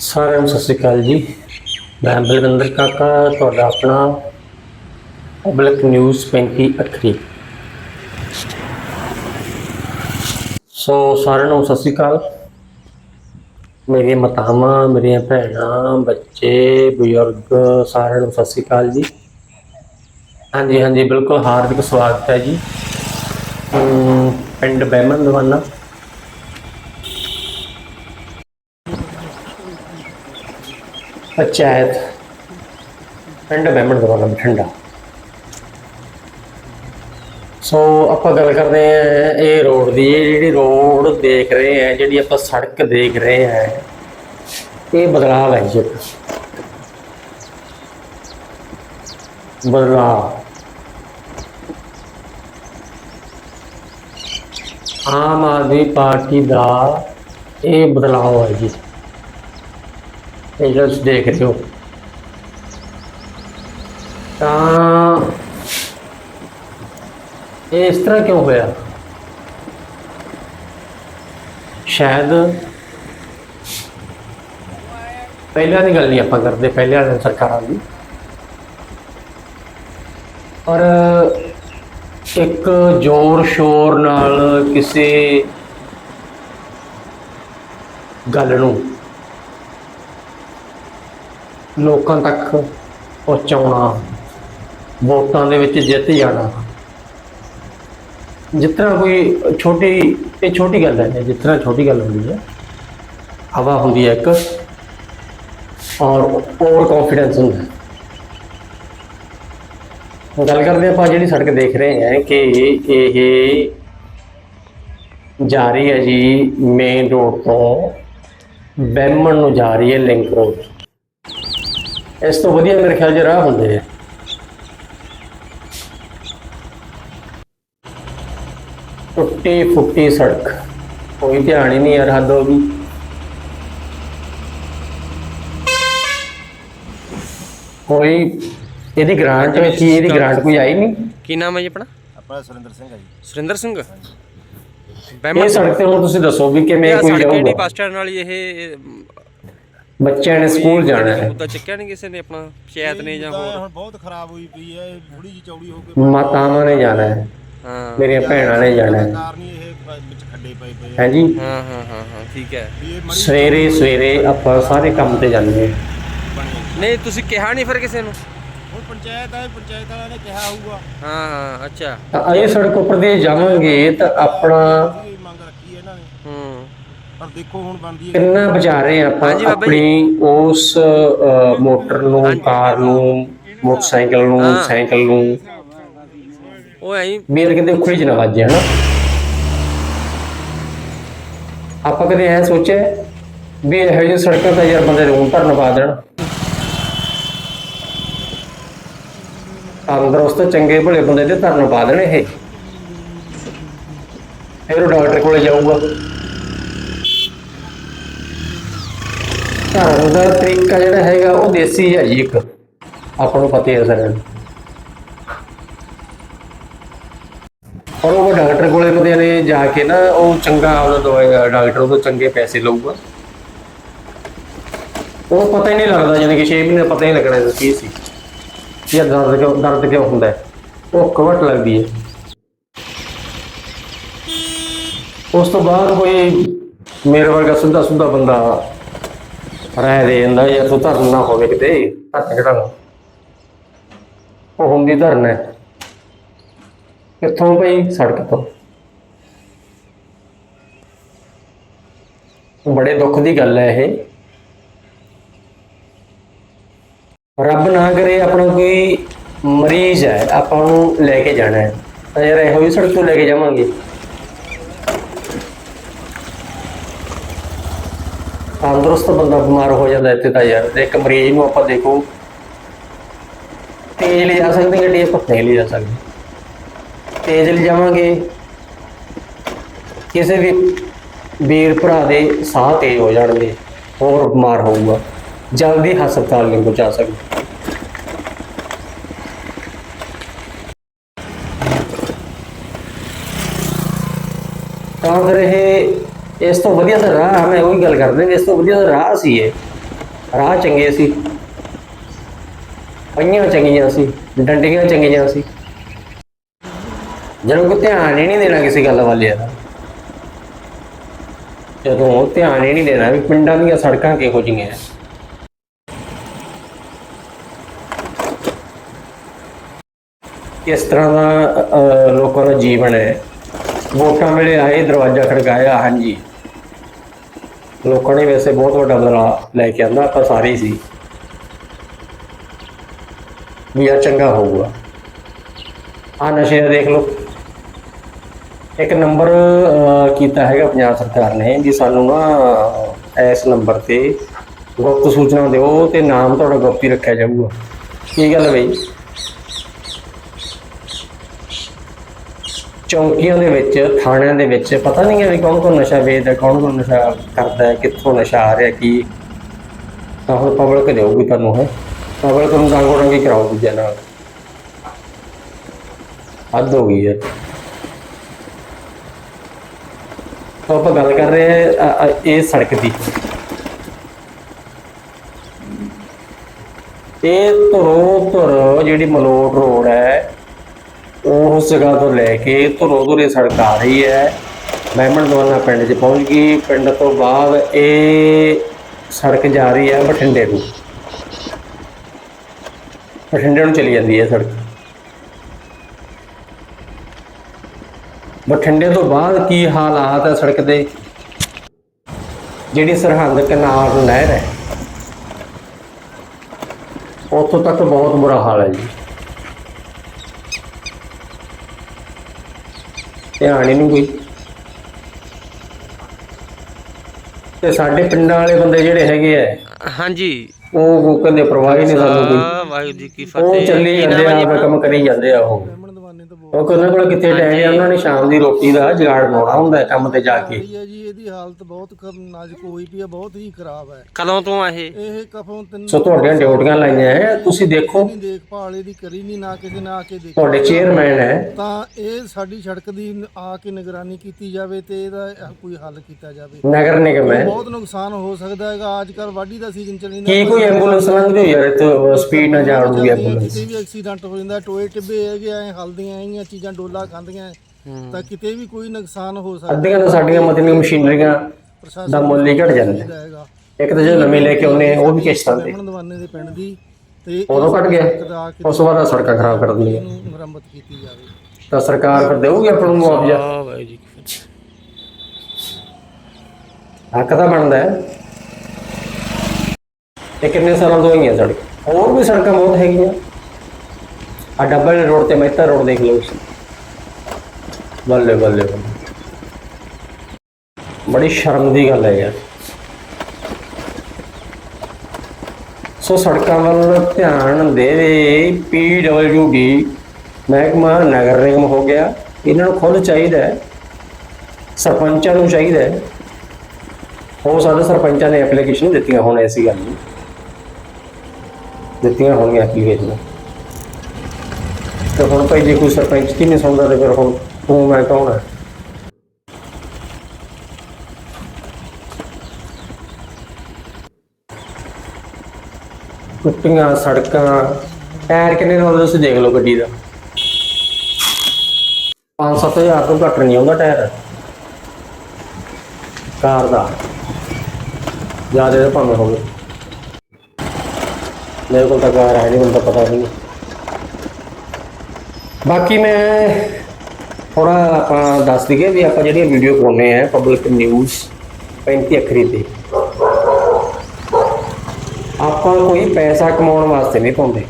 ਸਾਰਿਆਂ ਨੂੰ ਸਤਿ ਸ਼੍ਰੀ ਅਕਾਲ ਜੀ। ਮੈਂ ਬਲਵਿੰਦਰ ਕਾਕਾ, ਤੁਹਾਡਾ ਆਪਣਾ ਪਬਲਿਕ ਨਿਊਜ਼ 35 ਅੱਖਰੀ। ਸੋ ਸਾਰਿਆਂ ਨੂੰ ਸਤਿ ਸ਼੍ਰੀ ਅਕਾਲ। ਮੇਰੀਆਂ ਮਤਾਵਾਂ, ਮੇਰੀਆਂ ਭੈਣਾਂ, ਬੱਚੇ, ਬਜ਼ੁਰਗ, ਸਾਰਿਆਂ ਨੂੰ ਸਤਿ ਸ਼੍ਰੀ ਅਕਾਲ ਜੀ। ਹਾਂਜੀ ਹਾਂਜੀ, ਬਿਲਕੁਲ ਹਾਰਦਿਕ ਸਵਾਗਤ ਹੈ ਜੀ। ਪਿੰਡ ਬਹਿਮਨ ਦਵਾਨਾ ਪੰਚਾਇਤ ਪਿੰਡ ਬਹਿਮਣ ਦਵਾਨਾ ਬਠਿੰਡਾ ਸੋ ਆਪਾਂ ਗੱਲ ਕਰਦੇ ਹਾਂ ਇਹ ਰੋਡ ਦੀ, ਇਹ ਜਿਹੜੀ ਰੋਡ ਦੇਖ ਰਹੇ ਹਾਂ, ਜਿਹੜੀ ਆਪਾਂ ਸੜਕ ਦੇਖ ਰਹੇ ਹਾਂ, ਇਹ ਬਦਲਾਅ ਹੈ ਜੀ। ਇੱਕ। ਬਦਲਾਅ। ਆਮ ਆਦਮੀ ਪਾਰਟੀ ਦਾ ਇਹ ਬਦਲਾਅ ਹੈ ਜੀ। ਇਹ ਜਿਹੜਾ ਤੁਸੀਂ ਦੇਖ ਰਹੇ ਹੋ। ਤਾਂ ਇਹ ਇਸ ਤਰ੍ਹਾਂ ਕਿਉਂ ਹੋਇਆ? ਸ਼ਾਇਦ ਪਹਿਲਾਂ ਦੀ ਗੱਲ ਨਹੀਂ ਆਪਾਂ ਕਰਦੇ, ਪਹਿਲਾਂ ਵਾਲੀਆਂ ਸਰਕਾਰਾਂ ਦੀ। ਪਰ ਇੱਕ ਜ਼ੋਰ ਸ਼ੋਰ ਨਾਲ ਕਿਸੇ ਗੱਲ ਨੂੰ ਲੋਕਾਂ ਤੱਕ ਪਹੁੰਚਾਉਣਾ, ਵੋਟਾਂ ਦੇ ਵਿੱਚ ਜਿੱਤ ਜਾਣਾ। ਜਿਸ ਤਰ੍ਹਾਂ ਕੋਈ ਛੋਟੀ, ਇਹ ਛੋਟੀ ਗੱਲ ਹੈ, ਜਿਸ ਤਰ੍ਹਾਂ ਛੋਟੀ ਗੱਲ ਹੁੰਦੀ ਹੈ, ਹਵਾ ਹੁੰਦੀ ਹੈ ਇੱਕ, ਔਰ ਓਵਰ ਕੌਨਫੀਡੈਂਸ ਹੁੰਦਾ ਹੈ। ਗੱਲ ਕਰਦੇ ਹਾਂ ਆਪਾਂ ਜਿਹੜੀ ਸੜਕ ਦੇਖ ਰਹੇ ਹਾਂ ਕਿ ਇਹ ਜਾ ਰਹੀ ਹੈ ਜੀ ਮੇਨ ਰੋਡ ਤੋਂ ਬੈਮਣ ਨੂੰ ਜਾ ਰਹੀ ਹੈ ਲਿੰਕ ਰੋਡ ਇਸ ਤੋਂ ਵਧੀਆ ਮੇਰੇ ਖਿਆਲ 'ਚ ਰਾਹ ਹੁੰਦੇ ਆ ਟੁੱਟੀ ਫੁੱਟੀ ਸੜਕ। ਕੋਈ ਧਿਆਨ ਹੀ ਨਹੀਂ ਯਾਰ ਹੱਦ ਹੋ ਗਈ। ਕੋਈ ਇਹਦੀ ਗ੍ਰਾਂਟ ਵਿੱਚ ਹੀ ਇਹਦੀ ਗ੍ਰਾਂਟ ਕੋਈ ਆਈ ਨਹੀਂ? ਕੀ ਨਾਮ ਹੈ ਜੀ ਆਪਣਾ? ਆਪਣਾ ਸੁਰਿੰਦਰ ਸਿੰਘ ਹੈ ਜੀ। ਸੁਰਿੰਦਰ ਸਿੰਘ? ਇਹ ਸੜਕ ਤੇ ਹੁਣ ਤੁਸੀਂ ਦੱਸੋ ਵੀ ਕਿਵੇਂ ਇਹ ਕੋਈ ਸੜਕ ਕਿਹੜੀ ਬੱਸ ਸਟੈਂਡ ਵਾਲੀ ਇਹ ਬੱਚਿਆਂ ਨੇ ਸਕੂਲ ਜਾਣਾ ਹੈ। ਉਹਦਾ ਚੱਕਿਆ ਨਹੀਂ ਕਿਸੇ ਨੇ ਆਪਣਾ ਪੰਚਾਇਤ ਨੇ ਜਾਂ ਹੋਰ। ਹੁਣ ਬਹੁਤ ਖਰਾਬ ਹੋਈ ਪਈ ਹੈ ਇਹ ਥੋੜੀ ਜਿਹੀ ਚੌੜੀ ਹੋ ਕੇ ਮਾਤਾਵਾਂ ਨੇ ਜਾਣਾ ਹੈ। ਹਾਂ। ਮੇਰੀਆਂ ਭੈਣਾਂ ਨੇ ਜਾਣਾ ਹੈ। ਕਾਰ ਨਹੀਂ ਇਹ ਵਿੱਚ ਖੱਡੇ ਪਏ ਪਏ ਆ। ਹਾਂਜੀ। ਹਾਂ ਹਾਂ ਹਾਂ ਹਾਂ ਠੀਕ ਹੈ। ਸਵੇਰੇ ਸਵੇਰੇ ਆਪਾਂ ਸਾਰੇ ਕੰਮ ਤੇ ਜਾਂਦੇ ਹਾਂ। ਨਹੀਂ ਤੁਸੀਂ ਕਿਹਾ ਨਹੀਂ ਫਿਰ ਕਿਸੇ ਨੂੰ? ਹੁਣ ਪੰਚਾਇਤ ਹੈ ਪੰਚਾਇਤ ਵਾਲਿਆਂ ਨੇ ਕਿਹਾ ਹੋਊਗਾ। ਹਾਂ ਹਾਂ ਅੱਛਾ। ਤਾਂ ਇਹ ਸੜਕ ਉੱਪਰ ਦੀ ਜਾਵਾਂਗੇ ਤਾਂ ਆਪਣਾ ਇਹ ਮੰਗ ਰੱਖੀ ਹੈ ਇਹਨਾਂ ਨੇ ਹੂੰ ਪਰ ਦੇਖੋ ਹੁਣ ਬਣਦੀ ਹੈ। ਕਿੰਨਾ ਬਚਾ ਰਹੇ ਹਾਂ ਆਪਾਂ। ਆਪਣੀ ਉਸ ਅ, ਮੋਟਰ ਨੂੰ। ਕਾਰ ਨੂੰ ਮੋਟਰਸਾਈਕਲ ਨੂੰ ਹਾਂ। ਸਾਈਕਲ ਨੂੰ। ਉਹ ਐਂ ਮੇਰ ਕਿਤੇ ਉਖੜੀ ਚ ਨਾ ਵੱਜੇ ਹਨਾ ਆਪਾਂ ਕਦੇ ਐ ਸੋਚਿਆ ਵੀ ਇਹੋ ਜਿਹੀ ਸੜਕਾਂ ਤਾਂ ਯਾਰ ਬੰਦੇ ਨੂੰ ਧਰਨ ਪਾ ਦੇਣ। ਤੰਦਰੁਸਤ ਚੰਗੇ ਭਲੇ ਬੰਦੇ ਦੇ ਧਰਨ ਪਾ ਦੇਣ ਇਹ। ਫਿਰ ਉਹ ਡਾਕਟਰ ਕੋਲੇ ਜਾਊਗਾ। ਧਰਨ ਦਾ ਤਰੀਕਾ ਜਿਹੜਾ ਹੈਗਾ ਉਹ ਦੇਸੀ ਹੈ ਜੀ ਇੱਕ। ਆਪਾਂ ਨੂੰ ਪਤਾ ਹੈ ਸਾਰਿਆਂ ਨੂੰ। ਔਰ ਉਹ ਡਾਕਟਰ ਕੋਲੇ ਬੰਦੇ ਨੇ ਜਾ ਕੇ ਨਾ, ਉਹ ਚੰਗਾ ਆਪਦਾ ਦਵਾਈ, ਡਾਕਟਰ ਉਹ ਤੋਂ ਚੰਗੇ ਪੈਸੇ ਲਊਗਾ। ਉਹ ਪਤਾ ਹੀ ਨਹੀਂ ਲੱਗਦਾ ਜਾਨੀ ਕਿ 6 ਮਹੀਨੇ ਪਤਾ ਹੀ ਨਹੀਂ ਲੱਗਣਾ ਇਹ ਕੀ ਸੀ। ਇਹ ਦਰਦ ਕਿਉਂ ਦਰਦ ਕਿਉਂ ਹੁੰਦਾ ਹੈ। ਉਹ ਕਵਟ ਲੱਗਦੀ ਹੈ। ਉਸ ਤੋਂ ਬਾਅਦ ਕੋਈ ਮੇਰੇ ਵਰਗਾ ਸਿੱਧਾ ਸੁੰਦਾ ਬੰਦਾ ਰਹਿ ਦੇ ਜਾਂਦਾ ਜਾਂ ਤੂੰ ਧਰਨ ਹੋਵੇ ਕਿਤੇ। ਧਰਨ ਕਿਹੜਾ ਉਹ ਹੁੰਦੀ ਧਰਨ ਕਿੱਥੋਂ ਪਈ ਸੜਕ ਤੋਂ। ਬੜੇ ਦੁੱਖ ਦੀ ਗੱਲ ਹੈ ਇਹ। ਰੱਬ ਨਾ ਕਰੇ ਆਪਣਾ ਕੋਈ ਮਰੀਜ਼ ਹੈ ਆਪਾਂ ਨੂੰ ਲੈ ਕੇ ਜਾਣਾ ਹੈ। ਤਾਂ ਯਾਰ ਇਹੋ ਹੀ ਸੜਕ ਤੋਂ ਲੈ ਕੇ ਜਾਵਾਂਗੇ। ਤੰਦਰੁਸਤ ਬੰਦਾ ਬਿਮਾਰ ਹੋ ਜਾਂਦਾ ਇੱਥੇ ਤਾਂ ਯਾਰ ਇੱਕ ਮਰੀਜ਼ ਨੂੰ ਆਪਾਂ ਦੇਖੋ, ਤੇਜ਼ ਲੈ ਜਾ ਸਕਦੇ ਗੱਡੀ ਆਪਾਂ ਨਹੀਂ ਲੈ ਜਾ ਸਕਦੇ। ਤੇਜ਼ ਲੈ ਜਾਵਾਂਗੇ। ਕਿਸੇ ਵੀ ਵੀਰ ਭਰਾ ਦੇ ਸਾਹ ਤੇਜ਼ ਹੋ ਜਾਣਗੇ, ਹੋਰ ਬਿਮਾਰ ਹੋਊਗਾ। ਜਲਦੀ ਹਸਪਤਾਲ ਨਹੀਂ ਪਹੁੰਚਾ ਸਕਦੇ। ਤਾਂ ਫਿਰ ਇਹ ਇਸ ਤੋਂ ਵਧੀਆ ਤਾਂ ਰਾਹ ਮੈਂ ਉਹੀ ਗੱਲ ਕਰਦੇ ਨੇ ਇਸ ਤੋਂ ਵਧੀਆ ਤਾਂ ਰਾਹ ਸੀ ਇਹ। ਰਾਹ ਚੰਗੇ ਸੀ। ਪਈਆਂ ਚੰਗੀਆਂ ਸੀ ਡੰਡੀਆਂ ਚੰਗੀਆਂ ਸੀ। ਜਦੋਂ ਕੋ ਧਿਆਨ ਹੀ ਨਹੀਂ ਦੇਣਾ ਕਿਸੇ ਗੱਲ ਵੱਲ ਯਾਰ ਜਦੋਂ ਧਿਆਨ ਹੀ ਨਹੀਂ ਦੇਣਾ ਵੀ ਪਿੰਡਾਂ ਦੀਆਂ ਸੜਕਾਂ ਕਿਹੋ ਜਿਹੀਆਂ ਹੈ ਕਿਸ ਤਰ੍ਹਾਂ ਦਾ ਅ, ਲੋਕਾਂ ਦਾ ਜੀਵਨ ਹੈ ਵੋਟਾਂ ਵੇਲੇ ਆਏ, ਦਰਵਾਜ਼ਾ ਖੜਕਾਇਆ, ਹਾਂਜੀ। ਲੋਕਾਂ ਨੇ ਵੈਸੇ ਬਹੁਤ ਵੱਡਾ ਬਦਲਾਅ ਲੈ ਕੇ ਆਂਦਾ, ਆਪਾਂ ਸਾਰੇ ਸੀ। ਵੀ ਆ ਚੰਗਾ ਹੋਊਗਾ। ਆ ਨਸ਼ੇ ਦਾ ਦੇਖ ਲਓ। ਇੱਕ ਨੰਬਰ ਕੀਤਾ ਹੈਗਾ ਪੰਜਾਬ ਸਰਕਾਰ ਨੇ ਜੀ ਸਾਨੂੰ ਨਾ, ਇਸ ਨੰਬਰ ਤੇ ਗੁਪਤ ਸੂਚਨਾ ਦਿਓ ਤੇ ਨਾਮ ਤੁਹਾਡਾ ਗੁਪਤੀ ਰੱਖਿਆ ਜਾਊਗਾ। ਕੀ ਗੱਲ ਹੈ ਬਈ? ਚੌਂਕੀਆਂ ਦੇ ਵਿੱਚ, ਥਾਣਿਆਂ ਦੇ ਵਿੱਚ, ਪਤਾ ਨਹੀਂ ਹੈ ਵੀ ਕੌਣ ਕੌਣ ਨਸ਼ਾ ਵੇਚਦਾ, ਕੌਣ ਕੌਣ ਨਸ਼ਾ ਕਰਦਾ ਹੈ, ਕਿੱਥੋਂ ਨਸ਼ਾ ਆ ਰਿਹਾ, ਕੀ। ਤਾਂ ਹੁਣ ਪਬਲਿਕ ਦੇਊਗੀ ਤੁਹਾਨੂੰ, ਹੈ। ਪਬਲਿਕ ਨੂੰ ਰੰਗੋ ਰੰਗੀ ਕਰਾਓ ਦੂਜਿਆਂ ਨਾਲ। ਹੱਦ ਹੋ ਗਈ ਹੈ। ਤਾਂ ਆਪਾਂ ਗੱਲ ਕਰ ਰਹੇ ਹਾਂ ਇਹ ਸੜਕ ਦੀ। ਇਹ ਧਰੋ ਧੁਰ ਜਿਹੜੀ ਮਲੋਟ ਰੋਡ ਹੈ ਉਸ ਜਗ੍ਹਾ ਤੋਂ ਲੈ ਕੇ ਧਰੋ ਧੁਰੇ ਸੜਕ ਆ ਰਹੀ ਹੈ। ਮਹਿਮਣ ਦਵਾਨਾ ਪਿੰਡ 'ਚ ਪਹੁੰਚ ਗਈ। ਪਿੰਡ ਤੋਂ ਬਾਅਦ ਇਹ ਸੜਕ ਜਾ ਰਹੀ ਹੈ ਬਠਿੰਡੇ ਨੂੰ ਬਠਿੰਡੇ ਨੂੰ ਚਲੀ ਜਾਂਦੀ ਹੈ ਸੜਕ। ਬਠਿੰਡੇ ਤੋਂ ਬਾਅਦ ਕੀ ਹਾਲਾਤ ਹੈ ਸੜਕ ਦੇ? ਜਿਹੜੀ ਸਰਹੰਦ ਕਿਨਾਰ ਨਹਿਰ ਹੈ। ਉੱਥੋਂ ਤੱਕ ਬਹੁਤ ਬੁਰਾ ਹਾਲ ਹੈ ਜੀ। ਧਿਆਨ ਹੀ ਨਹੀਂ ਕੋਈ। ਤੇ ਸਾਡੇ ਪਿੰਡਾਂ ਵਾਲੇ ਬੰਦੇ ਜਿਹੜੇ ਹੈਗੇ ਆ ਹਾਂਜੀ। ਉਹ ਕਹਿੰਦੇ ਪ੍ਰਵਾਹ ਹੀ ਨਹੀਂ ਸਾਨੂੰ ਕੋਈ। ਵਾਹਿਗੁਰੂ ਜੀ ਕੀ ਉਹ ਫਤਿਹ ਚੱਲੀ ਜਾਂਦੇ ਆ ਆਪਣਾ ਕੰਮ ਕਰੀ ਜਾਂਦੇ ਆ ਉਹ। ਉਹ ਉਹਨਾਂ ਕੋਲ ਕਿੱਥੇ ਟਾਈਮ ਹੈ ਉਹਨਾਂ ਨੇ ਸ਼ਾਮ ਦੀ ਰੋਟੀ ਦਾ ਜੁਗਾੜ ਬਣਾਉਣਾ ਹੁੰਦਾ ਹੈ ਕੰਮ ਤੇ ਜਾ ਕੇ। ਹੈ ਜੀ ਇਹਦੀ ਹਾਲਤ ਬਹੁਤ ਖ- ਨਾਜ਼ੁਕ ਹੋਈ ਪਈ ਹੈ ਬਹੁਤ ਹੀ ਖਰਾਬ ਹੈ। ਕਦੋਂ ਤੋਂ ਆ ਇਹ? ਇਹ ਕਫੋਂ ਤਿੰਨ ਸੋ ਤੁਹਾਡੀਆਂ ਡਿਊਟੀਆਂ ਲਾਈਆਂ ਹੈ ਤੁਸੀਂ ਦੇਖੋ। ਨਹੀਂ ਦੇਖਭਾਲ ਇਹਦੀ ਕਰੀ ਨਹੀਂ ਨਾ ਕਿਸੇ ਨੇ ਆ ਕੇ ਦੇਖਿਆ। ਤੁਹਾਡੇ ਚੇਅਰਮੈਨ ਹੈ। ਤਾਂ ਇਹ ਸਾਡੀ ਸੜਕ ਦੀ ਨ- ਆ ਕੇ ਨਿਗਰਾਨੀ ਕੀਤੀ ਜਾਵੇ ਤੇ ਇਹਦਾ ਇਹ ਕੋਈ ਹੱਲ ਕੀਤਾ ਜਾਵੇ। ਨਗਰ ਨਿਗਮ ਹੈ। ਬਹੁਤ ਨੁਕਸਾਨ ਹੋ ਸਕਦਾ ਹੈਗਾ ਅੱਜ ਕੱਲ ਵਾਢੀ ਦਾ ਸੀਜ਼ਨ ਚੱਲੀ ਜਾਂਦਾ ਕੀ ਕੋਈ ਐਂਬੂਲੈਂਸ ਲੰਘਦੀ ਹੋਈ ਯਾਰ ਇੱਥੇ ਸਪੀਡ ਨਾਲ ਜਾ ਉੜੂਗੀ ਐਂਬੂਲੈਂਸ ਕਿਤੇ ਵੀ ਐਕਸੀਡੈਂਟ ਹੋ ਜਾਂਦਾ ਟੋਏ ਟਿੱਬੇ ਹੈਗੇ ਐ ਹਲਦੀਆਂ ਹੈਗੀਆਂ ਚੀਜ਼ਾਂ ਡੋਲਾ ਖਾਂਦੀਆਂ ਤਾਂ ਕਿਤੇ ਵੀ ਕੋਈ ਨੁਕਸਾਨ ਹੋ ਸਕਦਾ। ਅੱਧੀਆਂ ਤਾਂ ਸਾਡੀਆਂ ਮਤਲਬ ਮਸ਼ੀਨਰੀਆਂ ਦਾ ਮੁੱਲ ਹੀ ਘਟ ਜਾਂਦਾ। ਇੱਕ ਤਾਂ ਜੋ ਨਵੇਂ ਲੈ ਕੇ ਆਉਂਦੇ ਆ ਉਹ ਵੀ ਕਿਸ਼ਤਾਂ ਤੇ ਹੁਣ ਦਵਾਨੇ ਦੇ ਪਿੰਡ ਦੀ ਤੇ ਉਦੋਂ ਘਟ ਗਿਆ। ਉਸ ਤੋਂ ਬਾਅਦ ਸੜਕਾਂ ਖਰਾਬ ਕਰ ਦਿੰਦੀਆਂ। ਮੁਰੰਮਤ ਕੀਤੀ ਜਾਵੇ। ਤਾਂ ਸਰਕਾਰ ਫਿਰ ਦੇਊਗੀ ਆਪਾਂ ਨੂੰ ਮੁਆਵਜ਼ਾ? ਹੱਕ ਤਾਂ ਬਣਦਾ ਹੈ। ਇਹ ਕਿੰਨੇ ਸਾਲਾਂ ਤੋਂ ਹੋਈਆਂ ਸੜਕ? ਹੋਰ ਵੀ ਸੜਕਾਂ ਬਹੁਤ ਹੈਗੀਆਂ। ਆ ਡੱਬਲ ਰੋਡ ਤੇ ਮਹਿਤਾ ਰੋਡ ਦੇਖ ਲਓ ਤੁਸੀਂ। ਬੱਲੇ ਬੱਲੇ ਬੱਲੇ। ਬੜੀ ਸ਼ਰਮ ਦੀ ਗੱਲ ਹੈ ਯਾਰ। ਸੋ ਸੜਕਾਂ ਵੱਲ ਧਿਆਨ ਦੇਵੇ ਪੀਡਬਲਯੂਡੀ ਮਹਿਕਮਾ ਨਗਰ ਨਿਗਮ ਹੋ ਗਿਆ। ਇਹਨਾਂ ਨੂੰ ਖੁਦ ਚਾਹੀਦਾ ਹੈ। ਸਰਪੰਚਾਂ ਨੂੰ ਚਾਹੀਦਾ ਹੈ। ਹੋ ਸਕਦਾ ਸਰਪੰਚਾਂ ਨੇ ਐਪਲੀਕੇਸ਼ਨ ਦਿੱਤੀਆਂ ਹੋਣ, ਐਸੀ ਗੱਲ ਨਹੀਂ। ਦਿੱਤੀਆਂ ਹੋਣਗੀਆਂ ਐਪਲੀਕੇਸ਼ਨ ਤੇ ਹੁਣ ਭਾਈ ਜੇ ਕੋਈ ਸਰਪੰਚ ਕੀ ਨਹੀਂ ਸੁਣਦਾ ਤੇ ਫਿਰ ਹੁਣ ਤੂੰ ਮੈਂ ਕੌਣ ਹੈ ਟੁੱਟੀਆਂ, ਸੜਕਾਂ, ਟਾਇਰ ਕਿੰਨੇ ਦਾ ਤੁਸੀਂ ਦੇਖ ਲਓ ਗੱਡੀ ਦਾ। 5-7000 ਤੋਂ ਘੱਟ ਨਹੀਂ ਆਉਂਦਾ ਟਾਇਰ। ਕਾਰ ਦਾ। ਜ਼ਿਆਦਾ ਭਾਵੇਂ ਹੋਵੇ। ਮੇਰੇ ਕੋਲ ਤਾਂ ਕਾਰ ਹੈ ਨਹੀਂ, ਮੈਨੂੰ ਤਾਂ ਪਤਾ ਨਹੀਂ। ਬਾਕੀ ਮੈਂ ਥੋੜਾ ਆਪਾਂ ਦੱਸ ਦਈਏ ਵੀ ਆਪਾਂ ਜਿਹੜੀਆਂ ਵੀਡੀਓ ਪਾਉਂਦੇ ਆ ਪਬਲਿਕ ਨਿਊਜ਼ 35 ਅੱਖਰੀ ਤੇ। ਆਪਾਂ ਕੋਈ ਪੈਸਾ ਕਮਾਉਣ ਵਾਸਤੇ ਨਹੀਂ ਪਾਉਂਦੇ।